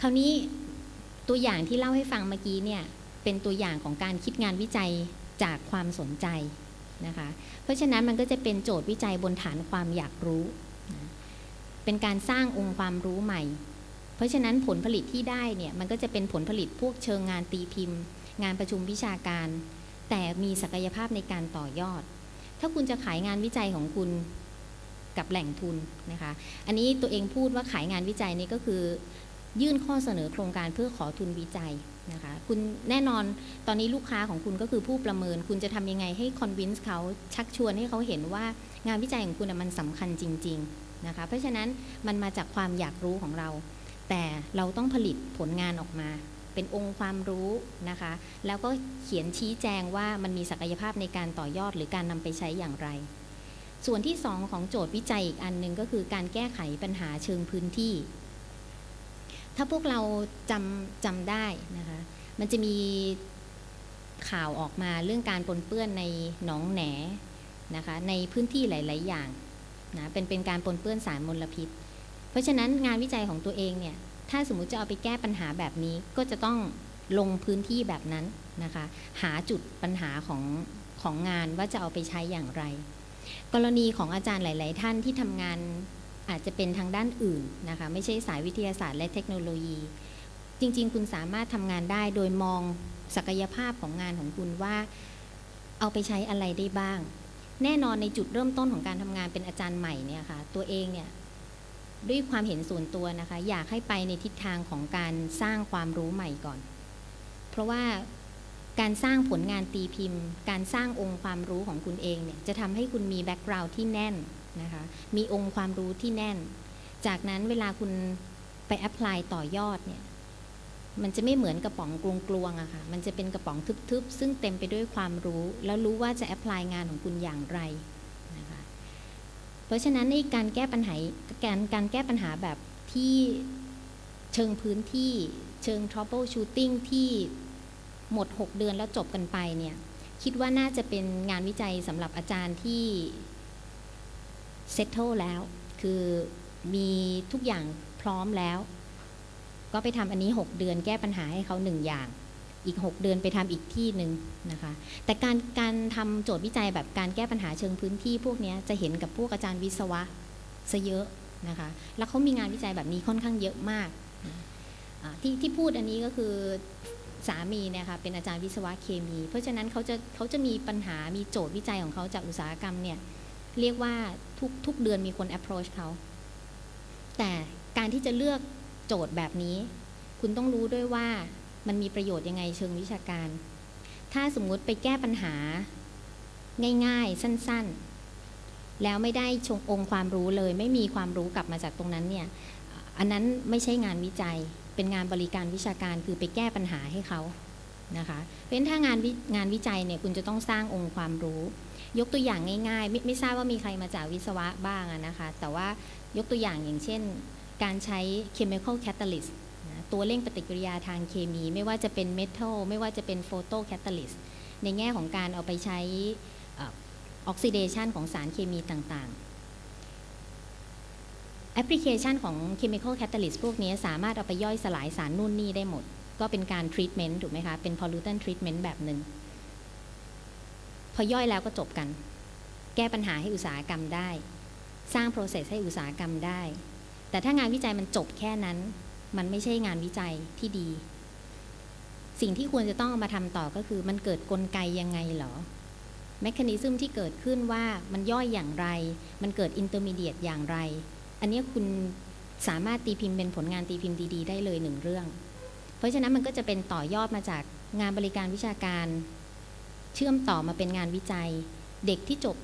คราวนี้ตัวอย่างที่เล่าให้ฟังเมื่อกี้เนี่ยเป็นตัวอย่างของการคิดงานวิจัยจากความสนใจนะคะ เพราะฉะนั้นมันก็จะเป็นโจทย์วิจัยบนฐานความอยากรู้ เป็นการสร้างองค์ความรู้ใหม่ เพราะฉะนั้นผลผลิตที่ได้เนี่ยมันก็จะเป็นผลผลิตพวกเชิงงานตีพิมพ์ งานประชุมวิชาการ แต่มีศักยภาพในการต่อยอด ถ้าคุณจะขายงานวิจัยของคุณกับแหล่งทุนนะคะ อันนี้ตัวเองพูดว่าขายงานวิจัยนี่ก็คือ ยื่นข้อเสนอโครงการเพื่อขอทุนวิจัยนะคะคุณแน่นอนตอนนี้ลูกค้าของคุณก็คือผู้ประเมิน คุณจะทำยังไงให้คอนวินส์เขาชักชวนให้เขาเห็นว่างานวิจัยของคุณมันสำคัญจริง ๆนะคะ เพราะฉะนั้นมันมาจากความอยากรู้ของเรา แต่เราต้องผลิตผลงานออกมา เป็นองค์ความรู้นะคะ แล้วก็เขียนชี้แจงว่ามันมีศักยภาพในการต่อยอดหรือการนำไปใช้อย่างไร ส่วนที่สองของโจทย์วิจัยอีกอันหนึ่งก็คือการแก้ไขปัญหาเชิงพื้นที่ ถ้าพวกเราจำจำได้นะคะ มันจะมีข่าวออกมาเรื่องการปนเปื้อนในหนองแหนนะคะในพื้นที่หลาย ๆ อย่างนะเป็นเป็นการปนเปื้อนสารมลพิษ เพราะฉะนั้นงานวิจัยของตัวเองเนี่ยถ้าสมมุติจะเอาไปแก้ปัญหาแบบนี้ก็จะต้องลงพื้นที่แบบนั้นนะคะ หาจุดปัญหาของของงานว่าจะเอาไปใช้อย่างไร กรณีของอาจารย์หลาย ๆ ท่านที่ทำงาน อาจจะเป็นทางด้านอื่นนะคะ ไม่ใช่สายวิทยาศาสตร์และเทคโนโลยี จริง ๆ คุณสามารถทำงานได้โดยมองศักยภาพของงานของคุณว่า เอาไปใช้อะไรได้บ้าง แน่นอนในจุดเริ่มต้นของการทำงานเป็นอาจารย์ใหม่เนี่ยค่ะ ตัวเองเนี่ยด้วยความเห็นส่วนตัวนะคะ อยากให้ไปในทิศทางของการสร้างความรู้ใหม่ก่อน เพราะว่าการสร้างผลงานตีพิมพ์ การสร้างองค์ความรู้ของคุณเองเนี่ยจะทำให้คุณมีแบ็กกราวด์ที่แน่น นะคะมีองค์ความรู้ที่แน่น จากนั้นเวลาคุณไปแอพพลายต่อยอดเนี่ยมันจะไม่เหมือนกระป๋องกลวงๆอะค่ะมันจะเป็นกระป๋องทึบๆ ซึ่งเต็มไปด้วยความรู้ แล้วรู้ว่าจะแอพพลายงานของคุณอย่างไรนะคะเพราะฉะนั้นในการแก้ปัญหาการการแก้ปัญหาแบบที่เชิงพื้นที่เชิง trouble shooting ที่หมด 6 เดือนแล้วจบกันไปเนี่ยคิดว่าน่าจะเป็นงานวิจัยสำหรับอาจารย์ที่ settle แล้ว คือมีทุกอย่างพร้อมแล้ว ก็ไปทำอันนี้ 6 เดือนแก้ปัญหาให้เขาหนึ่งอย่าง อีก 6 เดือนไปทำอีกที่หนึ่งนะคะ แต่การการทำโจทย์วิจัยแบบการแก้ปัญหาเชิงพื้นที่พวกนี้จะเห็นกับพวกอาจารย์วิศวะซะเยอะนะคะ แล้วเขามีงานวิจัยแบบนี้ค่อนข้างเยอะมากที่ที่พูดอันนี้ก็คือสามีเนี่ยค่ะเป็นอาจารย์วิศวะเคมี เพราะฉะนั้นเขาจะเขาจะมีปัญหามีโจทย์วิจัยของเขาจากอุตสาหกรรมเนี่ย เรียกว่าทุกทุกเดือนมีคน approach เขา แต่การที่จะเลือกโจทย์แบบนี้ คุณต้องรู้ด้วยว่ามันมีประโยชน์ยังไงเชิงวิชาการ ถ้าสมมุติไปแก้ปัญหา ง่ายๆ สั้นๆ แล้วไม่ได้ชงองค์ความรู้เลย ไม่มีความรู้กลับมาจากตรงนั้นเนี่ย อันนั้นไม่ใช่งานวิจัย เป็นงานบริการวิชาการคือไปแก้ปัญหาให้เขานะคะ เพราะฉะนั้นถ้างานวิงานวิจัยเนี่ยคุณจะต้องสร้างองค์ความรู้ ยกตัวอย่างง่ายๆไม่ไม่ทราบว่ามีใครมาจากวิศวะบ้างนะคะ แต่ว่ายกตัวอย่างอย่างเช่น การใช้ chemical catalyst นะตัวเร่งปฏิกิริยาทางเคมี ไม่ว่าจะเป็น metal ไม่ว่าจะเป็น photo catalyst ในแง่ของการเอาไปใช้ออกซิเดชันของสารเคมีต่างๆ แอปพลิเคชันของ chemical catalyst พวกนี้สามารถเอาไปย่อยสลายสารนู่นนี่ได้หมด ก็เป็นการ treatment ถูกไหมคะ เป็น pollutant treatment แบบหนึ่ง อย่อยแล้วก็จบกัน แก้ปัญหาให้อุตสาหกรรมได้ สร้าง process ให้อุตสาหกรรมได้ แต่ถ้างานวิจัยมันจบแค่นั้น มันไม่ใช่งานวิจัยที่ดี สิ่งที่ควรจะต้องเอามาทำต่อก็คือมันเกิดกลไกยังไงเหรอแมคานิซึมที่เกิดขึ้นว่ามันย่อยอย่างไร มันเกิดอินเตอร์มีเดียตอย่างไร อันนี้คุณสามารถตีพิมพ์เป็นผลงานตีพิมพ์ดี ๆ ได้เลยหนึ่งเรื่อง เพราะฉะนั้นมันก็จะเป็นต่อยอดมาจากงานบริการวิชาการ เชื่อมต่อมาเป็นงานวิจัย เด็กที่จบ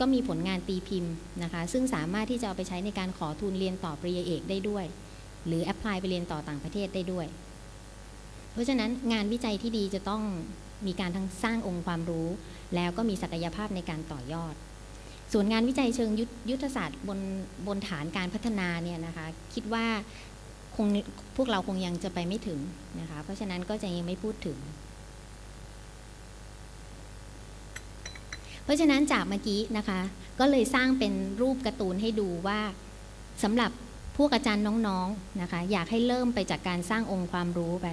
ก็มีผลงานตีพิมพ์นะคะ ซึ่งสามารถที่จะเอาไปใช้ในการขอทุนเรียนต่อปริญญาเอกได้ด้วย หรือแอพพลายไปเรียนต่อต่างประเทศได้ด้วย เพราะฉะนั้นงานวิจัยที่ดีจะต้องมีการทั้งสร้างองค์ความรู้ แล้วก็มีศักยภาพในการต่อยอด ส่วนงานวิจัยเชิงยุทธยุทธศาสตร์บนบนฐานการพัฒนาเนี่ยนะคะคิดว่าคงพวกเราคงยังจะไปไม่ถึงนะคะ เพราะฉะนั้นก็จะยังไม่พูดถึง เพราะฉะนั้นจากเมื่อกี้นะคะ ก็เลยสร้างเป็นรูปการ์ตูนให้ดูว่าสำหรับพวกอาจารย์น้องๆนะคะ อยากให้เริ่มไปจากการสร้างองค์ความรู้ไป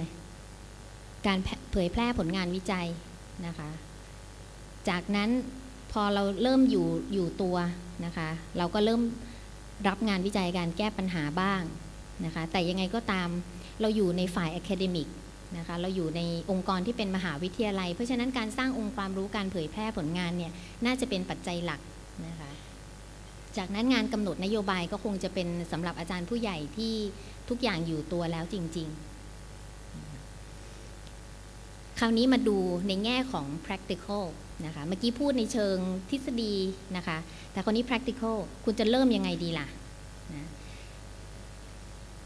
การเผยแพร่ผลงานวิจัยนะคะ จากนั้นพอเราเริ่มอยู่อยู่ตัวนะคะ เราก็เริ่มรับงานวิจัยการแก้ปัญหาบ้างนะคะ แต่ยังไงก็ตามเราอยู่ในฝ่ายอะคาเดมิก นะคะเราอยู่ในองค์กรที่เป็นมหาวิทยาลัย เพราะฉะนั้นการสร้างองค์ความรู้การเผยแพร่ผลงานเนี่ยน่าจะเป็นปัจจัยหลักนะคะจากนั้นงานกำหนดนโยบายก็คงจะเป็นสำหรับอาจารย์ผู้ใหญ่ที่ทุกอย่างอยู่ตัวแล้วจริง ๆ คราวนี้มาดูในแง่ของ practical นะคะเมื่อกี้พูดในเชิงทฤษฎีนะคะ แต่คนนี้ practical คุณจะเริ่มยังไงดีล่ะนะ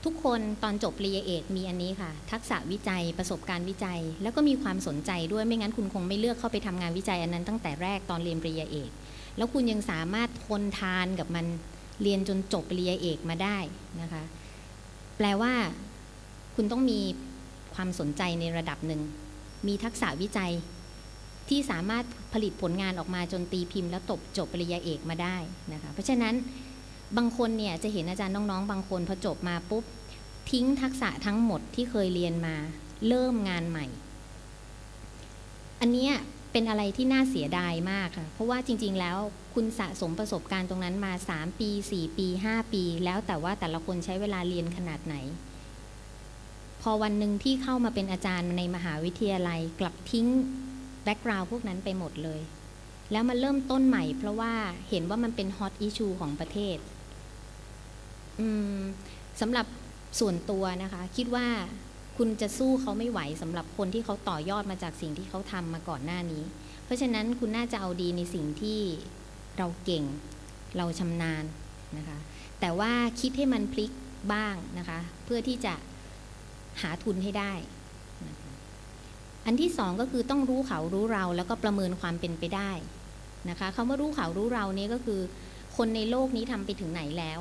ทุกคนตอนจบปริญญาเอกมีอันนี้ค่ะ ทักษะวิจัยประสบการณ์วิจัย แล้วก็มีความสนใจด้วยไม่งั้นคุณคงไม่เลือกเข้าไปทำงานวิจัยอันนั้นตั้งแต่แรกตอนเรียนปริญญาเอก แล้วคุณยังสามารถทนทานกับมันเรียนจนจบปริญญาเอกมาได้นะคะ แปลว่า คุณต้องมีความสนใจในระดับหนึ่ง มีทักษะวิจัยที่สามารถผลิตผลงานออกมาจนตีพิมพ์ แล้วตบจบปริญญาเอกมาได้นะคะ เพราะฉะนั้น บางคนเนี่ยจะเห็นอาจารย์น้องๆ บางคนพอจบมาปุ๊บ ทิ้งทักษะทั้งหมดที่เคยเรียนมา เริ่มงานใหม่ อันเนี้ยเป็นอะไรที่น่าเสียดายมากค่ะ เพราะว่าจริง ๆ แล้วคุณสะสมประสบการณ์ตรงนั้นมา 3 ปี 4 ปี 5 ปี แล้วแต่ว่าแต่ละคนใช้เวลาเรียนขนาดไหน พอวันหนึ่งที่เข้ามาเป็นอาจารย์ในมหาวิทยาลัยกลับทิ้งแบ็กกราวด์พวกนั้นไปหมดเลย แล้วมาเริ่มต้นใหม่เพราะว่าเห็นว่ามันเป็นฮอตอิชูของประเทศ สำหรับส่วนตัวนะคะ คิดว่าคุณจะสู้เขาไม่ไหวสำหรับคนที่เขาต่อยอดมาจากสิ่งที่เขาทำมาก่อนหน้านี้ เพราะฉะนั้นคุณน่าจะเอาดีในสิ่งที่เราเก่ง เราชำนาญนะคะ แต่ว่าคิดให้มันพลิกบ้างนะคะ เพื่อที่จะหาทุนให้ได้นะคะอันที่สองก็คือต้องรู้เขารู้เราแล้วก็ประเมินความเป็นไปได้นะคะคำว่ารู้เขารู้เรานี้ก็คือ คนในโลกนี้ทำไปถึงไหนแล้ว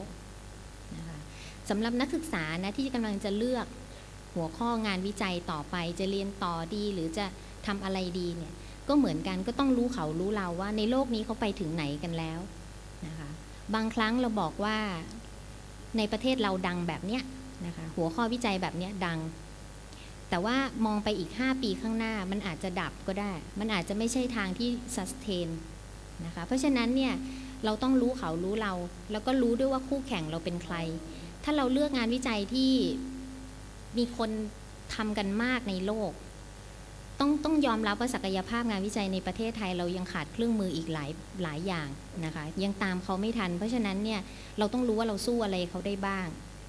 สำหรับนักศึกษานะที่กำลังจะเลือกหัวข้องานวิจัยต่อไปจะเรียนต่อดีหรือจะทำอะไรดีเนี่ยก็เหมือนกันก็ต้องรู้เขารู้เราว่าในโลกนี้เขาไปถึงไหนกันแล้วนะคะบางครั้งเราบอกว่าในประเทศเราดังแบบเนี้ยนะคะหัวข้อวิจัยแบบเนี้ยดัง แต่ว่ามองไปอีก 5 ปีข้างหน้ามันอาจจะดับก็ได้ มันอาจจะไม่ใช่ทางที่ s u s t a i นะคะเพราะฉะนั้นเนี่ยเราต้องรู้เขารู้เรา แล้วก็รู้ด้วยว่าคู่แข่งเราเป็นใคร ถ้าเราเลือกงานวิจัยที่มีคนทำกันมากในโลก ต้องต้องยอมรับว่าศักยภาพงานวิจัยในประเทศไทย เรายังขาดเครื่องมืออีกหลายหลายอย่างนะคะยังตามเขาไม่ทัน เพราะฉะนั้นเนี่ยเราต้องรู้ว่าเราสู้อะไรเขาได้บ้าง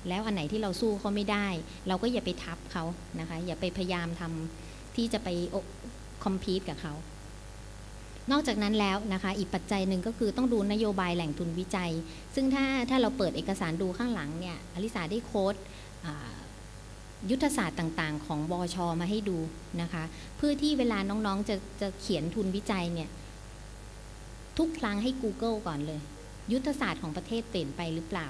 แล้วอันไหนที่เราสู้เขาไม่ได้ เราก็อย่าไปทับเขานะคะอย่าไปพยายามทำที่จะไปคอมพีตกับเขา นอกจากนั้นแล้วนะคะ อีกปัจจัยหนึ่งก็คือต้องดูนโยบายแหล่งทุนวิจัย ซึ่งถ้าถ้าเราเปิดเอกสารดูข้างหลังเนี่ยอลิสาได้โค้ดยุทธศาสตร์ต่างๆ ของบอชมาให้ดูนะคะ เพื่อที่เวลาน้องๆจะจะเขียนทุนวิจัยเนี่ย ทุกครั้งให้ Google ก่อนเลย ยุทธศาสตร์ของประเทศเปลี่ยนไปหรือเปล่า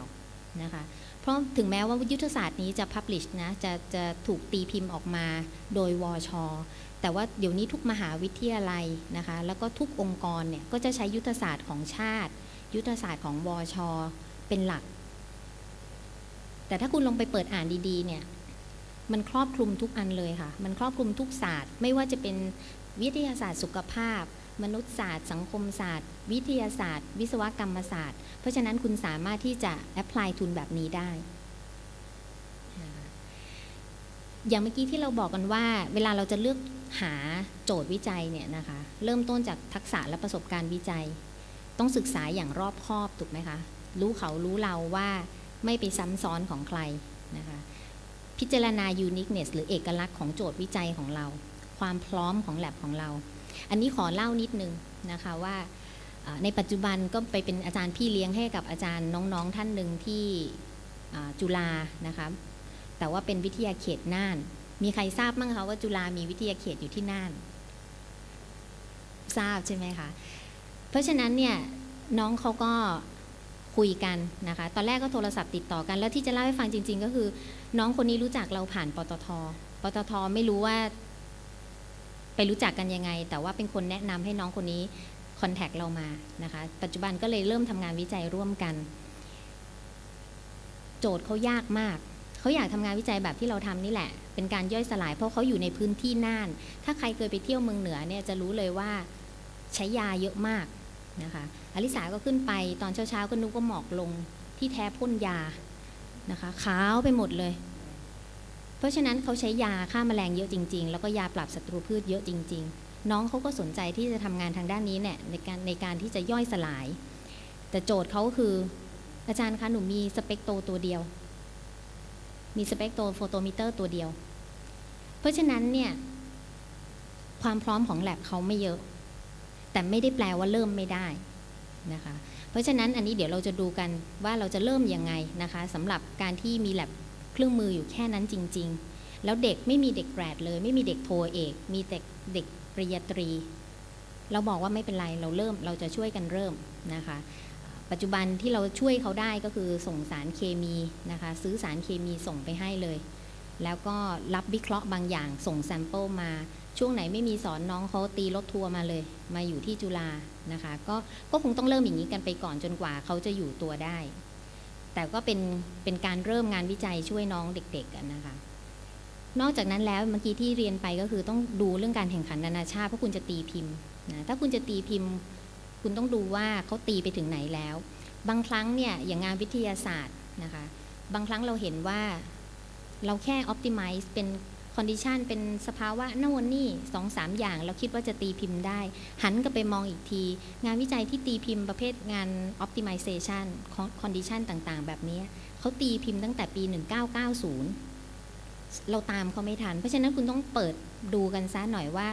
นะคะเพราะถึงแม้ว่ายุทธศาสตร์นี้จะ publish นะจะจะถูกตีพิมพ์ออกมาโดยวช แต่ว่าเดี๋ยวนี้ทุกมหาวิทยาลัยนะคะ แล้วก็ทุกองค์กรเนี่ยก็จะใช้ยุทธศาสตร์ของชาติ ยุทธศาสตร์ของวชเป็นหลัก แต่ถ้าคุณลงไปเปิดอ่านดีๆเนี่ยมันครอบคลุมทุกอันเลยค่ะ มันครอบคลุมทุกศาสตร์ ไม่ว่าจะเป็นวิทยาศาสตร์สุขภาพ มนุษยศาสตร์ สังคมศาสตร์ วิทยาศาสตร์ วิศวกรรมศาสตร์ เพราะฉะนั้นคุณสามารถที่จะแอพพลายทุนแบบนี้ได้ อย่างเมื่อกี้ที่เราบอกกันว่า เวลาเราจะเลือก หาโจทย์วิจัยเนี่ยนะคะเริ่มต้นจากทักษะและประสบการณ์วิจัย ต้องศึกษาอย่างรอบคอบถูกไหมคะรู้เขารู้เราว่าไม่ไปซ้ำซ้อนของใครนะคะพิจารณา uniqueness หรือเอกลักษณ์ของโจทย์วิจัยของเรา ความพร้อมของ lab ของเรา อันนี้ขอเล่านิดนึงนะคะว่าในปัจจุบันก็ไปเป็นอาจารย์พี่เลี้ยงให้กับอาจารย์น้องๆท่านหนึ่งที่จุฬานะคะแต่ว่าเป็นวิทยาเขตน่าน มีใครทราบมั้งคะว่าจุฬามีวิทยาเขตอยู่ที่น่าน ทราบใช่ไหมคะ เพราะฉะนั้นเนี่ยน้องเขาก็คุยกันนะคะ ตอนแรกก็โทรศัพท์ติดต่อกัน แล้วที่จะเล่าให้ฟังจริง ๆ ก็คือ น้องคนนี้รู้จักเราผ่านปตท ปตทไม่รู้ว่า ไปรู้จักกันยังไง แต่ว่าเป็นคนแนะนำให้น้องคนนี้คอนแทคเรามานะคะ ปัจจุบันก็เลยเริ่มทำงานวิจัยร่วมกัน โจทย์เขายากมาก เขาอยากทำงานวิจัยแบบที่เราทำนี่แหละ เป็นการย่อยสลายเพราะเขาอยู่ในพื้นที่น่าน ถ้าใครเคยไปเที่ยวเมืองเหนือเนี่ยจะรู้เลยว่าใช้ยาเยอะมากนะคะอลิสาก็ขึ้นไปตอนเช้าๆก็นึกว่าหมอกลงที่แท้พ่นยานะคะขาวไปหมดเลย เพราะฉะนั้นเขาใช้ยาฆ่าแมลงเยอะจริง ๆ แล้วก็ยาปราบศัตรูพืชเยอะจริง ๆ น้องเขาก็สนใจที่จะทำงานทางด้านนี้เนี่ยในการในการที่จะย่อยสลาย แต่โจทย์เขาคืออาจารย์คะหนูมีสเปกโตตัวเดียว มีสเปกโตโฟโตมิเตอร์ตัวเดียว เพราะฉะนั้นเนี่ยความพร้อมของแลบเขาไม่เยอะ แต่ไม่ได้แปลว่าเริ่มไม่ได้นะคะ เพราะฉะนั้นอันนี้เดี๋ยวเราจะดูกันว่าเราจะเริ่มยังไงนะคะสำหรับการที่มีแลบเครื่องมืออยู่แค่นั้นจริง ๆ แล้วเด็กไม่มีเด็กแกรดเลย ไม่มีเด็กโทเอก มีแต่เด็กปริญญาตรี เราบอกว่าไม่เป็นไรเราเริ่มเราจะช่วยกันเริ่มนะคะ ปัจจุบันที่เราช่วยเขาได้ก็คือส่งสารเคมีนะคะซื้อสารเคมีส่งไปให้เลย แล้วก็รับวิเคราะห์บางอย่าง ส่งแซมเปิลมาช่วงไหนไม่มีสอนน้องเขาตีรถทัวร์มาเลย มาอยู่ที่จุฬานะคะก็ก็คงต้องเริ่มอย่างนี้กันไปก่อนจนกว่าเขาจะอยู่ตัวได้ แต่ก็เป็นเป็นการเริ่มงานวิจัยช่วยน้องเด็กๆกันนะคะ นอกจากนั้นแล้วเมื่อกี้ที่เรียนไปก็คือต้องดูเรื่องการแข่งขันนานาชาติเพราะคุณจะตีพิมพ์นะถ้าคุณจะตีพิมพ์ คุณต้องดูว่าเขาตีไปถึงไหนแล้ว บางครั้งเนี่ยอย่างงานวิทยาศาสตร์นะคะ บางครั้งเราเห็นว่าเราแค่ optimize เป็น condition เป็นสภาวะโน่นนี่สองสามอย่าง เราคิดว่าจะตีพิมพ์ได้ หันกลับไปมองอีกที งานวิจัยที่ตีพิมพ์ประเภทงาน optimization condition ต่างๆ แบบนี้เขาตีพิมพ์ตั้งแต่ปี 1990 เราตามเขาไม่ทัน เพราะฉะนั้นคุณต้องเปิดดูกันซะหน่อยว่า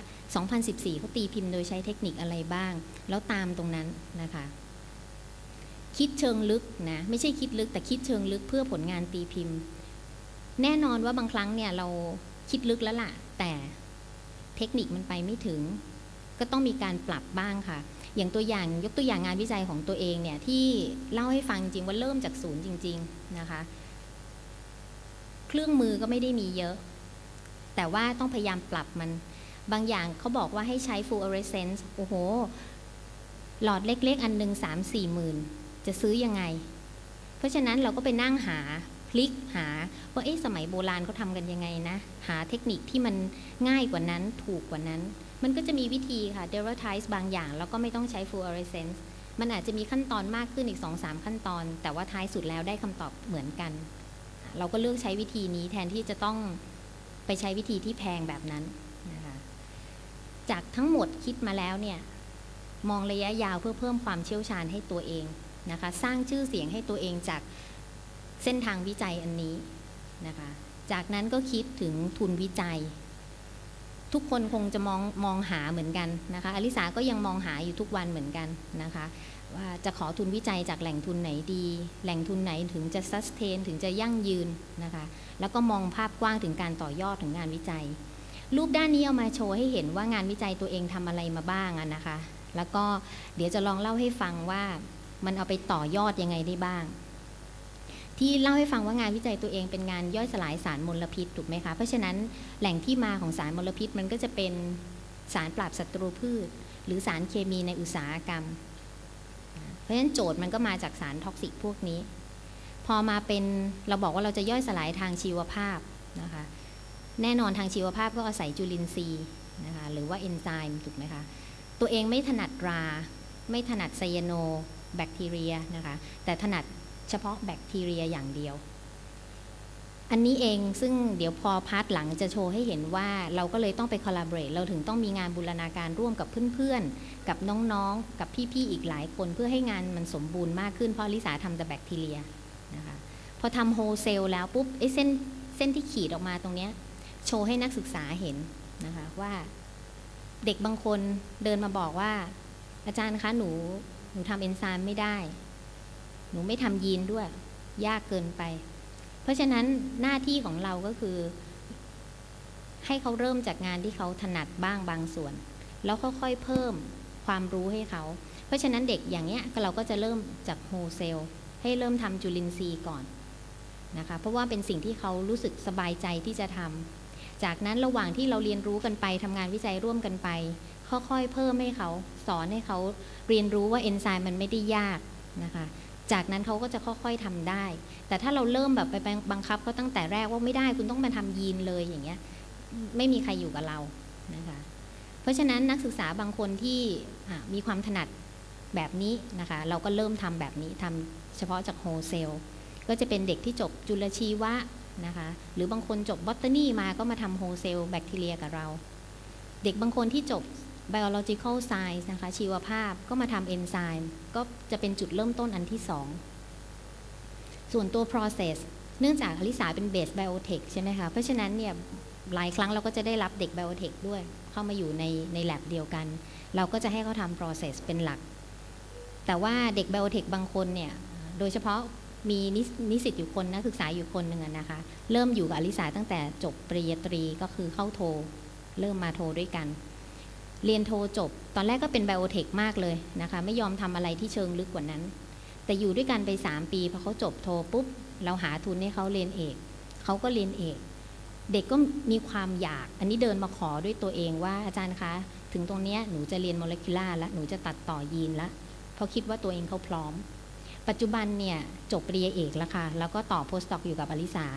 2014เขาตีพิมพ์โดยใช้เทคนิคอะไรบ้าง แล้วตามตรงนั้นนะคะ คิดเชิงลึกนะ ไม่ใช่คิดลึก แต่คิดเชิงลึกเพื่อผลงานตีพิมพ์ แน่นอนว่าบางครั้งเนี่ยเราคิดลึกแล้วล่ะ แต่เทคนิคมันไปไม่ถึง ก็ต้องมีการปรับบ้างค่ะ อย่างตัวอย่างยกตัวอย่างงานวิจัยของตัวเองเนี่ยที่เล่าให้ฟังจริงว่าเริ่มจากศูนย์จริง ๆ นะคะ เครื่องมือก็ไม่ได้มีเยอะ แต่ว่าต้องพยายามปรับมัน บางอย่างเขาบอกว่าให้ใช้ fluorescence โอ้โห หลอดเล็กๆ อันหนึ่งสามสี่หมื่น จะซื้อยังไง เพราะฉะนั้นเราก็ไปนั่งหาพลิกหาว่าเอ๊ะสมัยโบราณเขาทำกันยังไงนะ หาเทคนิคที่มันง่ายกว่านั้นถูกกว่านั้น มันก็จะมีวิธีค่ะ derivatize บางอย่าง แล้วก็ไม่ต้องใช้ fluorescence มันอาจจะมีขั้นตอนมากขึ้นอีก 2-3 ขั้นตอน แต่ว่าท้ายสุดแล้วได้คำตอบเหมือนกัน เราก็เลือกใช้วิธีนี้แทนที่จะต้องไปใช้วิธีที่แพงแบบนั้นนะคะจากทั้งหมดคิดมาแล้วเนี่ยมองระยะยาวเพื่อเพิ่มความเชี่ยวชาญให้ตัวเองนะคะ สร้างชื่อเสียงให้ตัวเองจากเส้นทางวิจัยอันนี้นะคะ จากนั้นก็คิดถึงทุนวิจัย ทุกคนคงจะมองมองหาเหมือนกันนะคะอลิสาก็ยังมองหาอยู่ทุกวันเหมือนกันนะคะ ว่าจะขอทุนวิจัยจากแหล่งทุนไหนดี แหล่งทุนไหนถึงจะ sustain ถึงจะยั่งยืนนะคะ แล้วก็มองภาพกว้างถึงการต่อยอดถึงงานวิจัย รูปด้านนี้เอามาโชว์ให้เห็นว่างานวิจัยตัวเองทำอะไรมาบ้างนะคะ แล้วก็เดี๋ยวจะลองเล่าให้ฟังว่ามันเอาไปต่อยอดยังไงได้บ้าง ที่เล่าให้ฟังว่างานวิจัยตัวเองเป็นงานย่อยสลายสารมลพิษถูกไหมคะ เพราะฉะนั้นแหล่งที่มาของสารมลพิษมันก็จะเป็นสารปราบศัตรูพืช หรือสารเคมีในอุตสาหกรรม ราะฉะนั้นโจทย์มันก็มาจากสารท็อกซิกพวกนี้ พอมาเป็นเราบอกว่าเราจะย่อยสลายทางชีวภาพนะคะแน่นอนทางชีวภาพก็อาศัยจุลินทรีย์นะคะหรือว่าเอนไซม์ถูกไหมคะตัวเองไม่ถนัดรา ไม่ถนัดไซยาโนแบคทีเรียนะคะแต่ถนัดเฉพาะแบคทีเรียอย่างเดียว อันนี้เองซึ่งเดี๋ยวพอพาร์ทหลังจะโชว์ให้เห็นว่าเราก็เลยต้องไปคอลลาเบอร์เราถึงต้องมีงานบูรณาการร่วมกับเพื่อนๆ กับน้องๆ กับพี่ๆ อีกหลายคนเพื่อให้งานมันสมบูรณ์มากขึ้นเพราะลิสาทำแต่แบคทีเรียนะคะพอทำโฮเซลแล้วปุ๊บไอ้เส้นเส้นที่ขีดออกมาตรงเนี้ยโชว์ให้นักศึกษาเห็นนะคะว่าเด็กบางคนเดินมาบอกว่า อาจารย์คะหนูหนูทำเอนไซม์ไม่ได้ หนูไม่ทำยีนด้วย ยากเกินไป เพราะฉะนั้นหน้าที่ของเราก็คือ ให้เขาเริ่มจากงานที่เขาถนัดบ้างบางส่วน แล้วค่อยๆเพิ่มความรู้ให้เขา เพราะฉะนั้นเด็กอย่างเนี้ยเราก็จะเริ่มจากโฮเซลให้เริ่มทำจุลินทรีย์ก่อนนะคะเพราะว่าเป็นสิ่งที่เขารู้สึกสบายใจที่จะทำจากนั้นระหว่างที่เราเรียนรู้กันไปทำงานวิจัยร่วมกันไป ค่อยๆเพิ่มให้เขาสอนให้เขาเรียนรู้ว่าเอนไซม์มันไม่ได้ยากนะคะ จากนั้นเขาก็จะค่อยๆทำได้ แต่ถ้าเราเริ่มแบบไปบังคับเขาตั้งแต่แรกว่าไม่ได้คุณต้องมาทำยีนเลยอย่างเงี้ยไม่มีใครอยู่กับเรานะคะเพราะฉะนั้นนักศึกษาบางคนที่มีความถนัดแบบนี้นะคะ เราก็เริ่มทำแบบนี้ทำเฉพาะจากโฮเซลก็จะเป็นเด็กที่จบจุลชีวะนะคะหรือบางคนจบบอตเตอรี่มาก็มาทำโฮเซลแบคทีเรียกับเรา เด็กบางคนที่จบ biological science นะคะ ชีวภาพก็มาทำเอนไซม์ก็จะเป็นจุดเริ่มต้นอันที่สองส่วนตัว process เนื่องจากอลิสาเป็น base biotech ใช่ไหมคะ เพราะฉะนั้นเนี่ยหลายครั้งเราก็จะได้รับเด็ก biotech ด้วย เข้ามาอยู่ในใน lab เดียวกัน เราก็จะให้เขาทำ process เป็นหลัก แต่ว่าเด็ก biotech บางคนเนี่ย โดยเฉพาะมีนิสิตอยู่คนนักศึกษาอยู่คนหนึ่งนะคะ เริ่มอยู่กับอลิสาตั้งแต่จบปริญญาตรีก็คือเข้าโท เริ่มมาโทด้วยกัน เรียนโทจบ ตอนแรกก็เป็นไบโอเทคมากเลยนะคะ ไม่ยอมทำอะไรที่เชิงลึกกว่านั้น แต่อยู่ด้วยกันไป 3 ปีพอเขาจบโทปุ๊บ เราหาทุนให้เขาเรียนเอก เขาก็เรียนเอก เด็กก็มีความอยาก อันนี้เดินมาขอด้วยตัวเองว่าอาจารย์คะ ถึงตรงเนี้ยหนูจะเรียนโมเลกุลาร์แล้วหนูจะตัดต่อยีนล้วเพราะคิดว่าตัวเองเขาพร้อม ปัจจุบันเนี่ยจบปริญญาเอกแล้วค่ะ แล้วก็ต่อโพสต์ดอกอยู่กับอลิสา